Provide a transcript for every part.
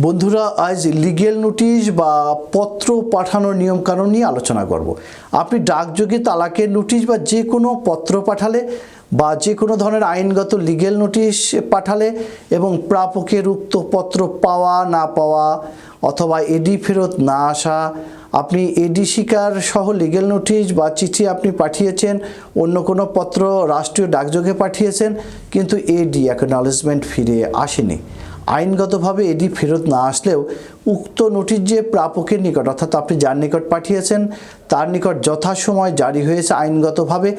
বন্ধুরা, আজ legal notice বা পত্র পাঠানোর নিয়মকানুন নিয়ে আলোচনা করব। আপনি ডাকযোগে তালাকের নোটিশ বা যে কোনো পত্র পাঠালে বা যে কোনো ধরনের আইনগত লিগেল নোটিশ পাঠালে এবং প্রাপকের উক্ত পত্র পাওয়া, না পাওয়া অথবা এডি ফেরত না আসা, আপনি এডি শিকার সহ লিগেল নোটিশ বা চিঠি আপনি পাঠিয়েছেন, অন্য কোনো পত্র রাষ্ট্রীয় ডাকযোগে পাঠিয়েছেন, কিন্তু এডি অ্যাকনলেজমেন্ট ফিরে আসেনি। আইনগতভাবে এটি ফেরত না আসলেও উক্ত নোটিশ যে প্রাপকের নিকট, অর্থাৎ আপনি যার নিকট পাঠিয়েছেন, তার নিকট যথাসময় জারি হয়েছে আইনগতভাবে,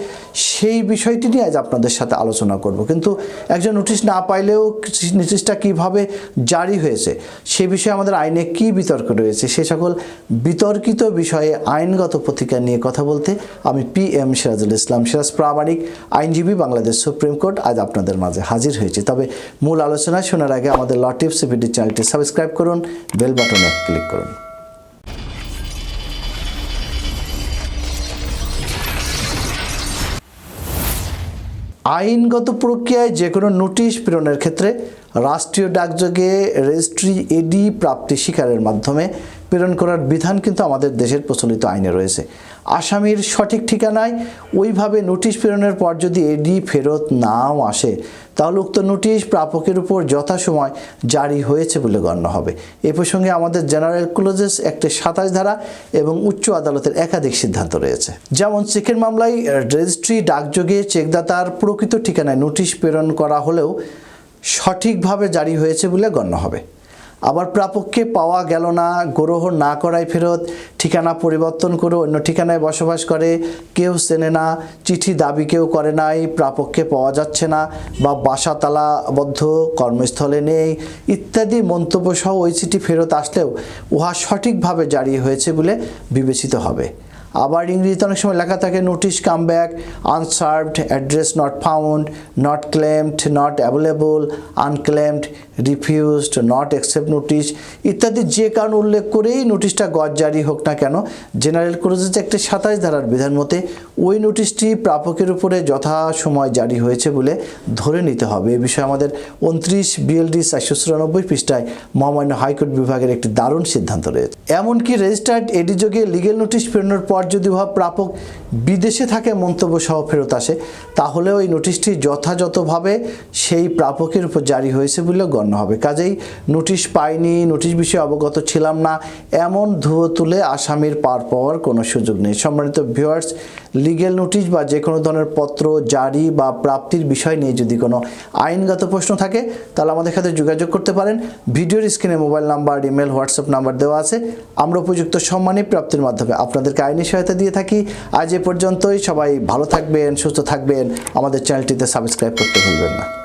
সেই বিষয়টি নিয়ে আজ আপনাদের সাথে আলোচনা করব। কিন্তু একজন নোটিশ না পাইলেও নোটিশটা কীভাবে জারি হয়েছে, সে বিষয়ে আমাদের আইনে কি বিতর্ক রয়েছে, সে সকল বিতর্কিত বিষয়ে আইনগত প্রতিকার নিয়ে কথা বলতে আমি পি এম সিরাজুল ইসলাম, সিরাজ প্রামাণিক, আইনজীবী বাংলাদেশ সুপ্রিম কোর্ট আজ আপনাদের মাঝে হাজির হয়েছে। তবে মূল আলোচনা শোনার আগে আমাদের ল টিপস ভিডিও চ্যানেলটি সাবস্ক্রাইব করুন, বেল বাটনে ক্লিক করুন। আইনগত প্রক্রিয়ায় যে কোনো নোটিশ প্রেরণের ক্ষেত্রে রাষ্ট্রীয় ডাকযোগে রেজিস্ট্রি এডি প্রাপ্তি স্বীকারের মাধ্যমে প্রেরণ করার বিধান কিন্তু আমাদের দেশের প্রচলিত আইনে রয়েছে। আসামির সঠিক ঠিকানায় ওইভাবে নোটিশ প্রেরণের পর যদি এডি ফেরত নাও আসে, তাহলে উক্ত নোটিশ প্রাপকের উপর যথাসময় জারি হয়েছে বলে গণ্য হবে। এ প্রসঙ্গে আমাদের জেনারেল ক্লোজেস একটি সাতাশ ধারা এবং উচ্চ আদালতের একাধিক সিদ্ধান্ত রয়েছে। যেমন চেকের মামলায় রেজিস্ট্রি ডাকযোগে চেকদাতার প্রকৃত ঠিকানায় নোটিশ প্রেরণ করা হলেও সঠিকভাবে জারি হয়েছে বলে গণ্য হবে। আবার প্রাপককে পাওয়া গেল না গ্রহণ না করায় ফেরত, ঠিকানা পরিবর্তন করে অন্য ঠিকানায় বসবাস করে, কেউ চেনে না, চিঠি দাবি কেউ করে নাই, প্রাপককে পাওয়া যাচ্ছে না বা বাসা তালাবদ্ধ, কর্মস্থলে নেই, ইত্যাদি মন্তব্য সহ ওই চিঠি ফেরত আসলেও উহা সঠিকভাবে জারি হয়েছে বলে বিবেচিত হবে। আবার ইংরেজিতে অনেক সময় লেখা থাকে notice come back unserved address not found not claimed not available unclaimed refused not accept notice ইত্যাদি যে কারণ উল্লেখ করেই নোটিশটা গজ জারি হোক না কেন জেনারেল ক্লোজেস একটি সাতাশ ধারার বিধান মতে ওই নোটিশটি প্রাপকের উপরে যথা সময় জারি হয়েছে বলে ধরে নিতে হবে। এ বিষয়ে আমাদের উনত্রিশ বিএলডি চারশো চুরানব্বই পৃষ্ঠায় মহামান্য হাইকোর্ট বিভাগের একটি দারুণ সিদ্ধান্ত রয়েছে। এমনকি রেজিস্টার্ড এডি যোগে লিগেল নোটিশ প্রেরণের পর যদি উহা প্রাপক বিদেশে থাকে মন্তব্য সহ ফেরত আসে তাহলে ওই নোটিশটি যথাযথভাবে সেই প্রাপকের উপর জারি হয়েছে বলে গণ্য হবে। কাজেই নোটিশ পাইনি, নোটিশ বিষয়ে অবগত ছিলাম না, এমন ধুয়ো তুলে আসামির পার পাওয়ার কোনো সুযোগ নেই। সম্মানিত ভিউয়ার্স লিগেল নোটিশ বা যে কোনো ধরনের পত্র, জারি বা প্রাপ্তির বিষয় নিয়ে যদি কোনো আইনগত প্রশ্ন থাকে, তাহলে আমাদের সাথে যোগাযোগ করতে পারেন। ভিডিওর স্ক্রিনে mobile number, email, WhatsApp number দেওয়া আছে। আমরা উপযুক্ত সম্মানী প্রাপ্তির মাধ্যমে আপনাদেরকে আইনি সহায়তা দিয়ে থাকি। আজ এ পর্যন্তই। সবাই ভালো থাকবেন, সুস্থ থাকবেন। আমাদের চ্যানেলটিতে সাবস্ক্রাইব করতে ভুলবেন না।